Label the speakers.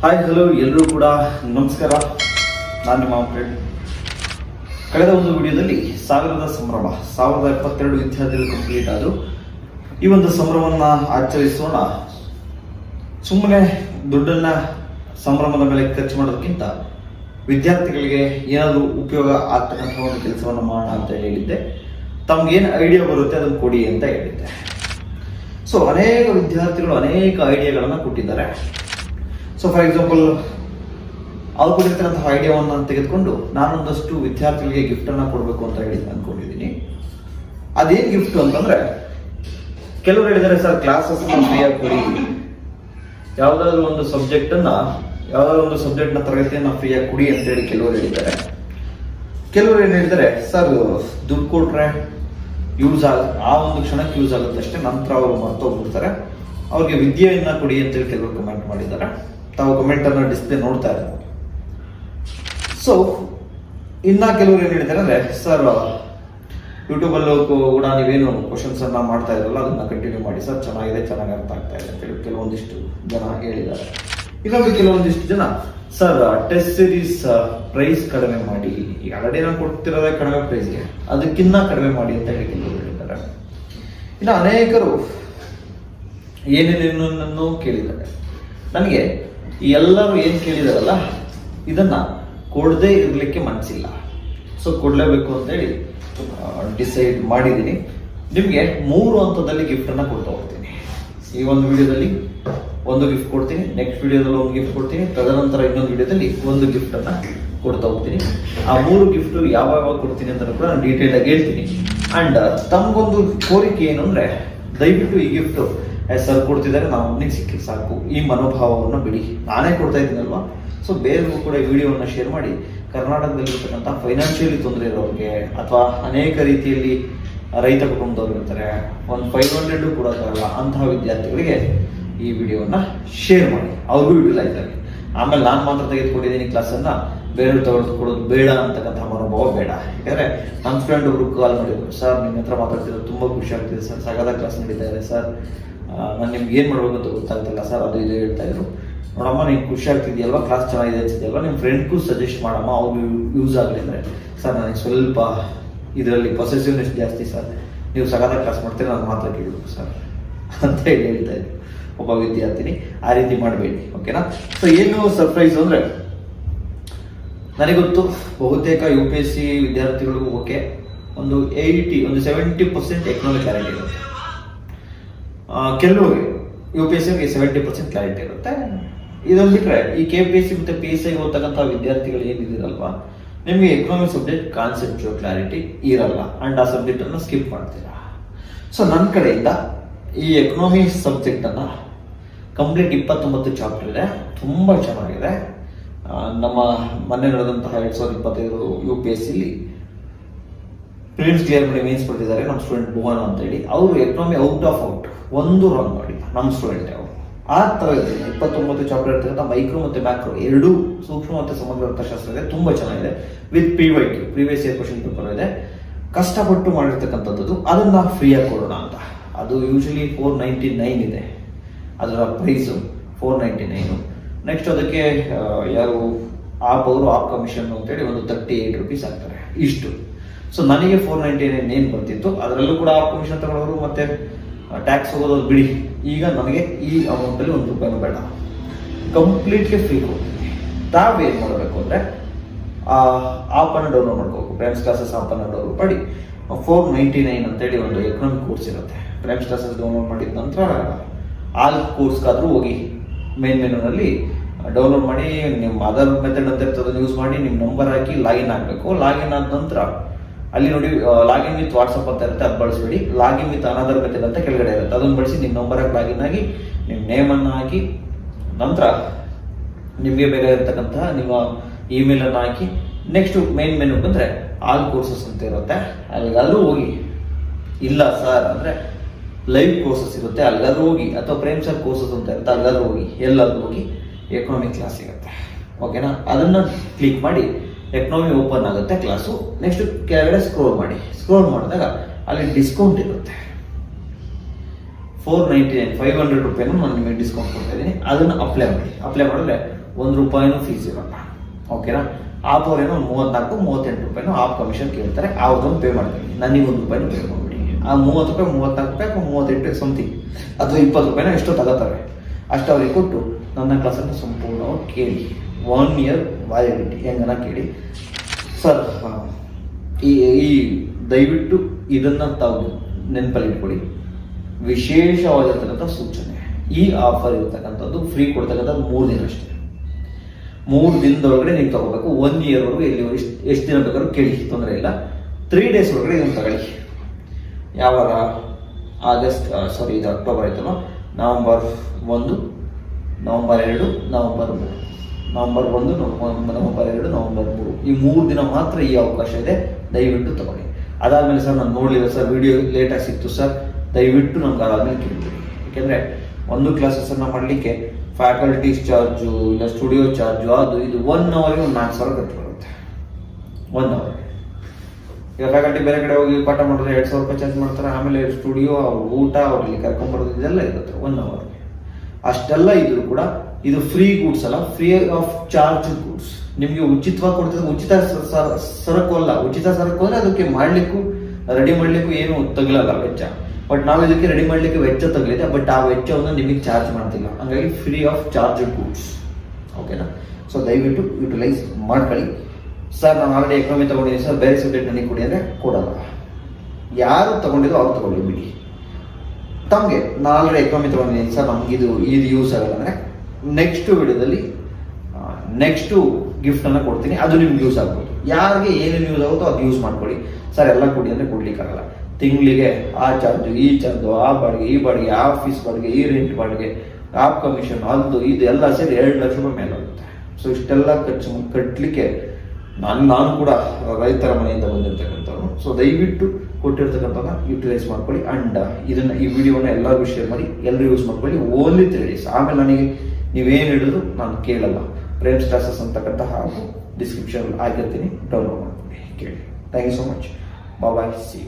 Speaker 1: Hi hello ಎಲ್ಲರೂ ಕೂಡ ನಮಸ್ಕಾರ. ನಾನು ನಿಮ್ಮ ಫ್ರೆಂಡ್ ಕಳೆದ ಒಂದು ವಿಡಿಯೋದಲ್ಲಿ ಸಾವಿರದ ಸಂಭ್ರಮ, ಸಾವಿರದ ಎಪ್ಪತ್ತೆರಡು ವಿದ್ಯಾರ್ಥಿಗಳು ಕಂಪ್ಲೀಟ್ ಆದರು. ಈ ಒಂದು ಸಂಭ್ರಮವನ್ನು ಆಚರಿಸೋಣ. ಸುಮ್ಮನೆ ದುಡ್ಡನ್ನು ಸಂಭ್ರಮದ ಮೇಲೆ ಖರ್ಚು ಮಾಡೋದಕ್ಕಿಂತ ವಿದ್ಯಾರ್ಥಿಗಳಿಗೆ ಏನಾದರೂ ಉಪಯೋಗ ಆಗ್ತಕ್ಕಂಥ ಒಂದು ಕೆಲಸವನ್ನು ಮಾಡೋಣ ಅಂತ ಹೇಳಿದ್ದೆ. ತಮ್ಗೇನು ಐಡಿಯಾ ಬರುತ್ತೆ ಅದನ್ನು ಕೊಡಿ ಅಂತ ಹೇಳಿದ್ದೆ. ಸೊ ಅನೇಕ ವಿದ್ಯಾರ್ಥಿಗಳು ಅನೇಕ ಐಡಿಯಾಗಳನ್ನು ಕೊಟ್ಟಿದ್ದಾರೆ. ಸೊ ಫಾರ್ ಎಕ್ಸಾಂಪಲ್ ಅವ್ರು ಕೊಟ್ಟಿರ್ತಕ್ಕಂತಹ ಐಡಿಯಾವನ್ನು ತೆಗೆದುಕೊಂಡು ನಾನೊಂದಷ್ಟು ವಿದ್ಯಾರ್ಥಿಗಳಿಗೆ ಗಿಫ್ಟನ್ನು ಕೊಡಬೇಕು ಅಂತ ಹೇಳಿ ಅಂದ್ಕೊಂಡಿದ್ದೀನಿ ಅದೇನು ಗಿಫ್ಟ್ ಅಂತಂದ್ರೆ, ಕೆಲವರು ಹೇಳಿದ್ದಾರೆ, ಸರ್ ಕ್ಲಾಸಸ್ ಫ್ರೀಯಾಗಿ ಕೊಡಿ. ಯಾವುದಾದ್ರೂ ಒಂದು ಸಬ್ಜೆಕ್ಟನ್ನು ಯಾವುದಾದ್ರೂ ಒಂದು ಸಬ್ಜೆಕ್ಟ್ನ ತರಗತಿಯನ್ನ ಫ್ರೀಯಾಗಿ ಕೊಡಿ ಅಂತ ಹೇಳಿ ಕೆಲವರು ಹೇಳಿದ್ದಾರೆ. ಕೆಲವರು ಏನ್ ಹೇಳಿದ್ದಾರೆ, ಸರ್, ದುಡ್ಡು ಕೊಟ್ರೆ ಯೂಸ್ ಆಗ, ಆ ಒಂದು ಕ್ಷಣಕ್ಕೆ ಯೂಸ್ ಆಗುತ್ತೆ ಅಷ್ಟೇ, ನಂತರ ಅವರು ಮರ್ತೋಗ್ಬಿಡ್ತಾರೆ. ಅವ್ರಿಗೆ ವಿದ್ಯೆಯನ್ನು ಕೊಡಿ ಅಂತ ಹೇಳಿ ಕೆಲವರು ಕಮೆಂಟ್ ಮಾಡಿದ್ದಾರೆ. ತಾವು ಕಮೆಂಟ್ ಅನ್ನು ಡಿಸ್ಪ್ಲೇ ನೋಡ್ತಾ ಇದ್ದಾರೆ. ಸೊ ಇನ್ನ ಕೆಲವರು ಏನ್ ಹೇಳಿದ್ದಾರೆ ಅಂದ್ರೆ ಸರ್ ಯೂಟ್ಯೂಬಲ್ಲೂ ಕೂಡ ನೀವೇನು ಕ್ವಶನ್ಸ್ ಅನ್ನ ಮಾಡ್ತಾ ಇದ್ರಲ್ಲ, ಅದನ್ನ ಕಂಟಿನ್ಯೂ ಮಾಡಿ. ಸರ್ ಚೆನ್ನಾಗಿದೆ, ಚೆನ್ನಾಗಿ ಅರ್ಥ ಆಗ್ತಾ ಇದೆ ಅಂತ ಹೇಳಿ ಕೆಲವೊಂದಿಷ್ಟು ಜನ ಹೇಳಿದ್ದಾರೆ. ಇನ್ನೊಂದು ಕೆಲವೊಂದಿಷ್ಟು ಜನ ಸರ್ ಟೆಸ್ಟ್ ಸೀರೀಸ್ ಪ್ರೈಸ್ ಕಡಿಮೆ ಮಾಡಿ ನಾನು ಕೊಡ್ತಿರೋದೇ ಕಡಿಮೆ ಪ್ರೈಸ್ಗೆ ಅದಕ್ಕಿನ್ನ ಕಡಿಮೆ ಮಾಡಿ ಅಂತ ಹೇಳಿ ಕೆಲವರು ಹೇಳಿದ್ದಾರೆ. ಇನ್ನು ಅನೇಕರು ಏನೇನೇನನ್ನು ಕೇಳಿದ್ದಾರೆ. ನನಗೆ ಈ ಎಲ್ಲರೂ ಏನು ಕೇಳಿದಾರಲ್ಲ? ಇದನ್ನ ಕೊಡದೇ ಇರಲಿಕ್ಕೆ ಮನಸ್ಸಿಲ್ಲ ಸೊ ಕೊಡಲೇಬೇಕು ಅಂತೇಳಿ ಡಿಸೈಡ್ ಮಾಡಿದ್ದೀನಿ ನಿಮಗೆ ಮೂರು ಹಂತದಲ್ಲಿ ಗಿಫ್ಟನ್ನು ಕೊಡ್ತಾ ಹೋಗ್ತೀನಿ. ಈ ಒಂದು ವಿಡಿಯೋದಲ್ಲಿ ಒಂದು ಗಿಫ್ಟ್ ಕೊಡ್ತೀನಿ ನೆಕ್ಸ್ಟ್ ವಿಡಿಯೋದಲ್ಲಿ ಒಂದು ಗಿಫ್ಟ್ ಕೊಡ್ತೀನಿ, ತದನಂತರ ಇನ್ನೊಂದು ವಿಡಿಯೋದಲ್ಲಿ ಒಂದು ಗಿಫ್ಟನ್ನು ಕೊಡ್ತಾ ಹೋಗ್ತೀನಿ. ಆ ಮೂರು ಗಿಫ್ಟು ಯಾವಾಗ ಕೊಡ್ತೀನಿ ಅಂತ ಕೂಡ ನಾನು ಡೀಟೇಲ್ ಆಗಿ ಹೇಳ್ತೀನಿ. ಅಂಡ್ ತಮಗೊಂದು ಕೋರಿಕೆ ಏನು ಅಂದರೆ, ದಯವಿಟ್ಟು ಈ ಗಿಫ್ಟ್ ಸರ್ ಕೊಡ್ತಿದ್ದಾರೆ, ನಾವು ಅವನಿಗೆ ಸಿಕ್ಕಿ ಸಾಕು. ಈ ಮನೋಭಾವವನ್ನು ಬಿಡಿ. ನಾನೇ ಕೊಡ್ತಾ ಇದ್ದೀನಲ್ವಾ? ಸೊ ಬೇರೆಗೂ ಕೂಡ ವಿಡಿಯೋವನ್ನು ಶೇರ್ ಮಾಡಿ. ಕರ್ನಾಟಕದಲ್ಲಿರ್ತಕ್ಕಂಥ ಫೈನಾನ್ಷಿಯಲಿ ತೊಂದರೆ ಇರೋರಿಗೆ ಅಥವಾ ಅನೇಕ ರೀತಿಯಲ್ಲಿ ರೈತ ಕುಟುಂಬದವ್ರು ಇರ್ತಾರೆ ಒಂದು ಫೈವ್ ಕೂಡ ತರಲ್ಲ, ಅಂತಹ ವಿದ್ಯಾರ್ಥಿಗಳಿಗೆ ಈ ವಿಡಿಯೋವನ್ನು ಶೇರ್ ಮಾಡಿ. ಅವ್ರಿಗೂ ಯುಟಿಲೈಸ್ ಆಗಲಿ ಆಮೇಲೆ ನಾನು ಮಾತ್ರ ತೆಗೆದುಕೊಂಡಿದ್ದೀನಿ ಕ್ಲಾಸನ್ನು ಬೇರೆಯವ್ರು ತೊಗೊಳ್ಕೊಡೋದು ಬೇಡ ಅಂತಕ್ಕಂಥ ಮನೋಭಾವ ಬೇಡ. ಯಾಕಂದರೆ ನನ್ನ ಫ್ರೆಂಡ್ ಒಬ್ರು ಕಾಲ್ ಮಾಡಿದ್ರು, ಸರ್ ನಿಮ್ಮ ಹತ್ರ ಮಾತಾಡ್ತಿದ್ರು ತುಂಬ ಖುಷಿ ಆಗ್ತಿದೆ, ಸರ್. ಸಗದ ಕ್ಲಾಸ್ ನಡೀತಾ ಇದೆ, ಸರ್. ನಾನು ನಿಮ್ಗೆ ಏನು ಮಾಡಬೇಕು ಅಂತ ಗೊತ್ತಾಗ್ತಿಲ್ಲ ಸರ್, ಅದು ಇದು ಹೇಳ್ತಾ ಇದ್ರು. ನೋಡಮ್ಮ, ನೀನು ಖುಷಿ ಆಗ್ತಿದೆಯಲ್ವಾ? ಕ್ಲಾಸ್ ಚೆನ್ನಾಗಿದೆ ಅನ್ಸಿದೆಯಲ್ವಾ ನಿಮ್ಮ ಫ್ರೆಂಡ್ಗೂ ಸಜೆಸ್ಟ್ ಮಾಡಮ್ಮ ಅವ್ರು ಯೂಸ್ ಆಗಲಿ ಅಂದರೆ. ಸರ್, ನನಗೆ ಸ್ವಲ್ಪ ಇದರಲ್ಲಿ ಪೊಸೆಸಿವ್ನೆಸ್ ಜಾಸ್ತಿ ಸರ್. ನೀವು ಸಗದ ಕ್ಲಾಸ್ ಮಾಡ್ತೀರಾ, ನಾನು ಮಾತ್ರ ಕೇಳಬೇಕು ಸರ್. ಅಂತ ಹೇಳಿ ಹೇಳ್ತಾ ಇದ್ರು. ಒಬ್ಬ ವಿದ್ಯಾರ್ಥಿನಿ, ಆ ರೀತಿ ಮಾಡಬೇಡಿ ಓಕೆನಾ ಸೊ ಏನು ಸರ್ಪ್ರೈಸ್ ಅಂದರೆ ಗೊತ್ತು ಬಹುತೇಕ ಯು ಪಿ ಎಸ್ ಸಿ ವಿದ್ಯಾರ್ಥಿಗಳಿಗೂ ಓಕೆ ಒಂದು ಏಯ್ಟಿ ಒಂದು ಸೆವೆಂಟಿ ಪರ್ಸೆಂಟ್ ಎಕನಾಮಿಕ್ ಗ್ಯಾರಂಟಿ ಇರುತ್ತೆ. ಕೆಲವರಿಗೆ ಯು ಪಿ ಎಸ್ ಸಿಗೆ ಸೆವೆಂಟಿ ಪರ್ಸೆಂಟ್ ಕ್ಲಾರಿಟಿ ಇರುತ್ತೆ. ಇದನ್ನು ಬಿಟ್ಟರೆ ಈ ಕೆ ಪಿ ಎಸ್ ಸಿ ಮತ್ತು ಪಿ ಎಸ್ ಐ ಓದ್ತಕ್ಕಂಥ ವಿದ್ಯಾರ್ಥಿಗಳು ಏನಿದ್ದೀರಲ್ವಾ ನಿಮಗೆ ಎಕನಾಮಿಕ್ ಸಬ್ಜೆಕ್ಟ್ ಕಾನ್ಸೆಪ್ಟ್ ಕ್ಲಾರಿಟಿ ಇರಲ್ಲ. ಅಂಡ್ ಆ ಸಬ್ಜೆಕ್ಟನ್ನು ಸ್ಕಿಪ್ ಮಾಡ್ತೀರಾ. ಸೊ ನನ್ನ ಕಡೆಯಿಂದ ಈ ಎಕನಾಮಿ ಸಬ್ಜೆಕ್ಟನ್ನು ಕಂಪ್ಲೀಟ್ ಇಪ್ಪತ್ತೊಂಬತ್ತು ಚಾಪ್ಟರ್ ಇದೆ. ತುಂಬ ಚೆನ್ನಾಗಿದೆ. ನಮ್ಮ ಮೊನ್ನೆ ನಡೆದಂತಹ ಎರಡ್ ಸಾವಿರದ ಇಪ್ಪತ್ತೈದು ಯು ಪಿ ಎಸ್ ಸಿಲಿ ಪ್ರಿಲಿಮ್ಸ್ ಕ್ಲಿಯರ್ ಮಾಡಿ ಮೀನ್ಸ್ ಕೊಟ್ಟಿದ್ದಾರೆ ನಮ್ಮ ಸ್ಟೂಡೆಂಟ್ ಭುವನ ಅಂತ ಹೇಳಿ ಅವರು ಎಕನಾಮಿ ಔಟ್ ಆಫ್ ಔಟ್ ಒಂದು ರನ್ ಮಾಡಿ ನಮ್ಮ ಸ್ಟೂಡೆಂಟ್ ಅವರು. ಆ ಇದೆ ಇಪ್ಪತ್ತೊಂಬತ್ತು ಚಾಪ್ಟರ್ ಇರ್ತಕ್ಕಂಥ ಮೈಕ್ರೋ ಮತ್ತು ಮ್ಯಾಕ್ರೋ ಎರಡೂ ಸೂಕ್ಷ್ಮ ಮತ್ತು ಸಮಗ್ರ ಅರ್ಥಶಾಸ್ತ್ರ ಇದೆ. ತುಂಬ ಚೆನ್ನಾಗಿದೆ. With P Y T previous year question paper ಇದೆ. ಕಷ್ಟಪಟ್ಟು ಮಾಡಿರ್ತಕ್ಕಂಥದ್ದು ಅದನ್ನ ಫ್ರೀಯಾಗಿ ಕೊಡೋಣ ಅಂತ. ಅದು ಯೂಶಲಿ ಫೋರ್ ನೈಂಟಿ ನೈನ್ ಇದೆ. ಅದರ price four ninety nine next ಅದಕ್ಕೆ ಯಾರು, ಆಪ್ ಅವರು, ಆಪ್ ಕಮಿಷನ್ ಅಂತೇಳಿ ಒಂದು ತರ್ಟಿ ಏಯ್ಟ್ ರುಪೀಸ್ ಆಗ್ತಾರೆ ಇಷ್ಟು. ಸೊ ನನಗೆ ಫೋರ್ ನೈಂಟಿ ನೈನ್ ಏನು ಬರ್ತಿತ್ತು, ಅದರಲ್ಲೂ ಕೂಡ ಕಮಿಷನ್ ತಗೊಳ್ಳೋರು ಮತ್ತೆ ಟ್ಯಾಕ್ಸ್ ಹೋಗೋದು ಬಿಡಿ. ಈಗ ನನಗೆ ಈ ಅಮೌಂಟಲ್ಲಿ ಒಂದು ರೂಪಾಯಿನೂ ಬೇಡ. ಕಂಪ್ಲೀಟ್ಲಿ ಫ್ರೀ ಕೊಡ್ತೀನಿ. ತಾವೇನು ಮಾಡಬೇಕು ಅಂದರೆ ಆಪನ್ನು ಡೌನ್ಲೋಡ್ ಮಾಡ್ಕೋಬೇಕು. ಪ್ರೈಮ್ಸ್ ಕ್ಲಾಸಸ್ ಆಪನ್ನು ಡೌನ್ಲೋಡ್ ಮಾಡಿ. ಫೋರ್ ನೈಂಟಿ ನೈನ್ ಅಂತೇಳಿ ಒಂದು ಎಕನಾಮಿಕ್ ಕೋರ್ಸ್ ಇರುತ್ತೆ. ಪ್ರೈಮ್ಸ್ ಕ್ಲಾಸಸ್ ಡೌನ್ಲೋಡ್ ಮಾಡಿದ ನಂತರ ಆಲ್ ಕೋರ್ಸ್ಗಾದರೂ ಹೋಗಿ ಮೇನ್ ಮೆನುನಲ್ಲಿ ಡೌನ್ಲೋಡ್ ಮಾಡಿ, ನಿಮ್ಮ ಅದರ್ ಮೆಥಡ್ ಅಂತ ಇರ್ತದೆ ಯೂಸ್ ಮಾಡಿ, ನಿಮ್ಮ ನಂಬರ್ ಹಾಕಿ ಲಾಗಿನ್ ಆಗಬೇಕು. ಲಾಗಿನ್ ಆದ ನಂತರ ಅಲ್ಲಿ ನೋಡಿ ಲಾಗಿನ್ ವಿತ್ ವಾಟ್ಸಪ್ ಅಂತ ಇರುತ್ತೆ, ಅದು ಬಳಸಬೇಡಿ. ಲಾಗಿನ್ ವಿತ್ ಅನದರ್ ಮೆಥಡ್ ಅಂತ ಕೆಳಗಡೆ ಇರುತ್ತೆ. ಅದನ್ನು ಬಳಸಿ ನಿಮ್ಮ ನಂಬರ್ ಆಗಿ ಲಾಗಿನ್ ಆಗಿ ನಿಮ್ಮ ನೇಮನ್ನು ಹಾಕಿ, ನಂತರ ನಿಮಗೆ ಬೇಕಾಗಿರ್ತಕ್ಕಂತಹ ನಿಮ್ಮ ಇಮೇಲ್ ಅನ್ನು ಹಾಕಿ ನೆಕ್ಸ್ಟ್ ಮೇನ್ ಮೆನು ಬಂದ್ರೆ ಆಲ್ ಕೋರ್ಸಸ್ ಅಂತ ಇರುತ್ತೆ. ಅಲ್ಲಿಗಾದ್ರೂ ಹೋಗಿ, ಇಲ್ಲ ಸರ್ ಅಂದ್ರೆ ಲೈವ್ ಕೋರ್ಸಸ್ ಇರುತ್ತೆ. ಅಲ್ಲಿಗಾದ್ರೂ ಹೋಗಿ, ಅಥವಾ ಪ್ರೇಮ್ ಸರ್ ಕೋರ್ಸಸ್ ಅಂತ ಇರುತ್ತೆ, ಅಲ್ಲಿಗಾದ್ರೂ ಹೋಗಿ, ಎಲ್ಲಾದ್ರೂ ಹೋಗಿ ಎಕನಾಮಿಕ್ ಕ್ಲಾಸ್ ಸಿಗುತ್ತೆ. ಓಕೆನಾ ಅದನ್ನ ಕ್ಲಿಕ್ ಮಾಡಿ ಎಕನಾಮಿ ಓಪನ್ ಆಗುತ್ತೆ ಕ್ಲಾಸು ನೆಕ್ಸ್ಟ್ ಕೆಳಗಡೆ ಸ್ಕ್ರೋಲ್ ಮಾಡಿ. ಸ್ಕ್ರೋಲ್ ಮಾಡಿದಾಗ ಅಲ್ಲಿ ಡಿಸ್ಕೌಂಟ್ ಇರುತ್ತೆ. Four ninety nine five hundred ರುಪೀನ ನಾನು ನಿಮಗೆ ಡಿಸ್ಕೌಂಟ್ ಕೊಡ್ತಾ ಇದ್ದೀನಿ. ಅದನ್ನು ಅಪ್ಲೈ ಮಾಡಿ. ಅಪ್ಲೈ ಮಾಡಿದ್ರೆ ಒಂದು ರೂಪಾಯಿನೂ ಫೀಸ್ ಇರಲ್ಲ. ಓಕೆನಾ ಆಪ್ ಅವ್ರೇನೋ ಮೂವತ್ನಾಲ್ಕು, ಮೂವತ್ತೆಂಟು ರೂಪಾಯಿನೂ ಆಪ್ ಕಮಿಷನ್ ಕೇಳ್ತಾರೆ. ಆವತ್ತೊಂದು ಪೇ ಮಾಡ್ತೀನಿ. ನನಗೆ ಒಂದು ರೂಪಾಯಿನೂ ಪೇ ಮಾಡಿಬಿಡಿ. ಆ ಮೂವತ್ತು ರೂಪಾಯಿ, ಮೂವತ್ನಾಲ್ಕು ರೂಪಾಯಿ ಅಥವಾ ಮೂವತ್ತೆಂಟು ಸಮಥಿಂಗ್ ಅಥವಾ ಇಪ್ಪತ್ತು ರೂಪಾಯಿನೋ ಎಷ್ಟೋ ತಗೋತಾರೆ. ಅಷ್ಟು ಅವ್ರಿಗೆ ಕೊಟ್ಟು ನನ್ನ ಕ್ಲಾಸನ್ನು ಸಂಪೂರ್ಣವಾಗಿ ಕೇಳಿ. ಒನ್ ಇಯರ್ ವ್ಯಾಲಿಡಿಟಿ ಹೆಂಗನ ಕೇಳಿ. ಸರ್ ಈ ಈ, ದಯವಿಟ್ಟು ಇದನ್ನ ತಾವು ನೆನಪಲ್ಲಿ ಇಟ್ಕೊಳ್ಳಿ. ವಿಶೇಷವಾಗಿರ್ತಕ್ಕಂಥ ಸೂಚನೆ. ಈ ಆಫರ್ ಇರತಕ್ಕಂಥದ್ದು ಫ್ರೀ ಕೊಡ್ತಕ್ಕಂಥ ಮೂರು ದಿನ ಅಷ್ಟೇ. ಮೂರು ದಿನದೊಳಗಡೆ ನೀವು ತಗೋಬೇಕು. ಒನ್ ಇಯರ್ವರೆಗೂ ಎಲ್ಲಿ ಎಷ್ಟು ಎಷ್ಟು ದಿನ ಬೇಕಾದ್ರೂ ಕೇಳಿ, ತೊಂದರೆ ಇಲ್ಲ. ತ್ರೀ ಡೇಸ್ ಒಳಗಡೆ ಇದನ್ನು ತಗೊಳ್ಳಿ. ಯಾವಾಗ? ಆಗಸ್ಟ್ ಸಾರಿ ಇದು ಅಕ್ಟೋಬರ್ ಆಯ್ತಲ್ಲ ನವಂಬರ್ ಒಂದು ನವಂಬರ್ ಎರಡು ನವಂಬರ್ ಮೂರು. ನವಂಬರ್ ಒಂದು, ನವಂಬರ್ ಎರಡು, ನವಂಬರ್ ಮೂರು. ಈ ಮೂರು ದಿನ ಮಾತ್ರ ಈ ಅವಕಾಶ ಇದೆ. ದಯವಿಟ್ಟು ತಗೊಳ್ಳಿ. ಅದಾದ್ಮೇಲೆ ಸರ್, ನಾನು ನೋಡಲಿಲ್ಲ ಸರ್ ವಿಡಿಯೋ ಲೇಟಾಗಿ ಸಿಕ್ತು ಸರ್. ದಯವಿಟ್ಟು ನಮ್ಗೆ ಅದಾದ್ಮೇಲೆ ಕೇಳ್ತೀವಿ ಯಾಕೆಂದ್ರೆ ಒಂದು ಕ್ಲಾಸಸ್ಸನ್ನು ಮಾಡಲಿಕ್ಕೆ ಫ್ಯಾಕಲ್ಟೀಸ್ ಚಾರ್ಜು ಇಲ್ಲ ಸ್ಟುಡಿಯೋ ಚಾರ್ಜು ಅದು, ಇದು ಒನ್ ಅವರ್ಗೆ ಒಂದು ನಾಲ್ಕು ಸಾವಿರ ಖರ್ಚು ಬರುತ್ತೆ. ಒನ್ ಅವರ್ ಈಗ ಫ್ಯಾಕಲ್ಟಿ ಬೇರೆ ಕಡೆ ಹೋಗಿ ಪಾಠ ಮಾಡಿದ್ರೆ ಎರಡು ಸಾವಿರ ರೂಪಾಯಿ ಚಾರ್ಜ್ ಮಾಡ್ತಾರೆ. ಆಮೇಲೆ ಸ್ಟುಡಿಯೋ ಅವ್ರ ಊಟ ಅವ್ರಿಗೆ ಕರ್ಕೊಂಬರೋದು ಇದೆಲ್ಲ ಇರುತ್ತೆ. ಒನ್ ಅವರ್ಗೆ ಅಷ್ಟೆಲ್ಲ ಇದ್ರು ಕೂಡ ಇದು ಫ್ರೀ ಗೂಡ್ಸ್ ಅಲ್ಲ ಫ್ರೀ ಆಫ್ ಚಾರ್ಜ್ ಗೂಡ್ಸ್ ನಿಮಗೆ ಉಚಿತವಾಗಿ ಕೊಡ್ತಿದ್ರೆ ಉಚಿತ ಸರಕು ಅಲ್ಲ. ಉಚಿತ ಸರಕು ಅಂದ್ರೆ ಅದಕ್ಕೆ ಮಾಡ್ಲಿಕ್ಕೂ ರೆಡಿ ಮಾಡ್ಲಿಕ್ಕೂ ಏನು ತಗಲಲ್ಲ ವೆಚ್ಚ. ಬಟ್ ನಾವು ಇದಕ್ಕೆ ರೆಡಿ ಮಾಡ್ಲಿಕ್ಕೆ ವೆಚ್ಚ ತಗಲಿದೆ ಬಟ್ ಆ ವೆಚ್ಚವನ್ನು ನಿಮಗೆ ಚಾರ್ಜ್ ಮಾಡ್ತಿಲ್ಲ. ಹಂಗಾಗಿ ಫ್ರೀ ಆಫ್ ಚಾರ್ಜ್ ಗೂಡ್ಸ್ ಓಕೆನಾ ಸೊ ದಯವಿಟ್ಟು ಯುಟಿಲೈಸ್ ಮಾಡ್ಕೊಳ್ಳಿ. ಸರ್ ನಾನು ಆಲ್ರೆಡಿ ಎಕನಾಮಿ ತಗೊಂಡಿದ್ದೀನಿ. ಸರ್ ಬೇರೆ ಸಬ್ಜೆಕ್ಟ್ ನನಗೆ ಕೊಡಿ ಅಂದರೆ ಕೊಡಲ್ಲ. ಯಾರು ತಗೊಂಡಿದ್ರು ಅವ್ರು ತಗೊಳ್ಳಿ ಬಿಡಿ. ತಮಗೆ ನಾನು ಆಲ್ರೆಡಿ ಎಕನಾಮಿ ತಗೊಂಡಿದ್ದೀನಿ. ಸರ್ ನಮ್ಗೆ ಇದು ಇದು ಯೂಸ್ ಆಗಲ್ಲ ಅಂದರೆ ನೆಕ್ಸ್ಟ್ ವಿಡಿಯೋದಲ್ಲಿ ನೆಕ್ಸ್ಟು ಗಿಫ್ಟನ್ನು ಕೊಡ್ತೀನಿ. ಅದು ನಿಮ್ಗೆ ಯೂಸ್ ಆಗ್ಬೋದು. ಯಾರಿಗೆ ಏನೇನು ಯೂಸ್ ಆಗುತ್ತೋ ಅದು ಯೂಸ್ ಮಾಡ್ಕೊಳ್ಳಿ. ಸರ್, ಎಲ್ಲ ಕೊಡಿ ಅಂದರೆ ಕೊಡ್ಲಿಕ್ಕಾಗಲ್ಲ. ತಿಂಗಳಿಗೆ ಆ ಚಾರ್ಜು, ಈ ಚಾರ್ಜು, ಆ ಬಾಡಿಗೆ, ಈ ಬಾಡಿಗೆ, ಆ ಆಫೀಸ್ ಬಾಡಿಗೆ, ಈ ರೆಂಟ್ ಬಾಡಿಗೆ, ಆ ಕಮಿಷನ್ ಅದು, ಇದು ಎಲ್ಲ ಸೇರಿ ಎರಡು ಲಕ್ಷ ರೂಪಾಯಿ ಮೇಲೆ ಆಗುತ್ತೆ ಸೊ ಇಷ್ಟೆಲ್ಲ ಖರ್ಚು ಕಟ್ಟಲಿಕ್ಕೆ ನಾನು ನಾನು ಕೂಡ ರೈತರ ಮನೆಯಿಂದ ಬಂದಿರತಕ್ಕಂಥವ್ರು ಸೊ ದಯವಿಟ್ಟು ಕೊಟ್ಟಿರ್ತಕ್ಕಂಥದ್ದು ಯುಟಿಲೈಸ್ ಮಾಡ್ಕೊಳ್ಳಿ. ಅಂಡ್ ಇದನ್ನ, ಈ ವಿಡಿಯೋನ ಎಲ್ಲರಿಗೂ ಶೇರ್ ಮಾಡಿ ಎಲ್ಲರೂ ಯೂಸ್ ಮಾಡ್ಕೊಳ್ಳಿ. ಓನ್ಲಿ ತ್ರೀ ಡೇಸ್ ಆಮೇಲೆ ನನಗೆ ನೀವೇನು ಹೇಳಿದ್ರು ನಾನು ಕೇಳಲ್ಲ. ಪ್ರೇಮ್ ಸ್ಟಾಸಸ್ ಅಂತಕ್ಕಂತಹ ಡಿಸ್ಕ್ರಿಪ್ಷನ್ ಆಗಿರ್ತೀನಿ ಡೌನ್ಲೋಡ್ ಮಾಡ್ಕೊಳ್ಳಿ. ಕೇಳಿ. Thank you so much bye see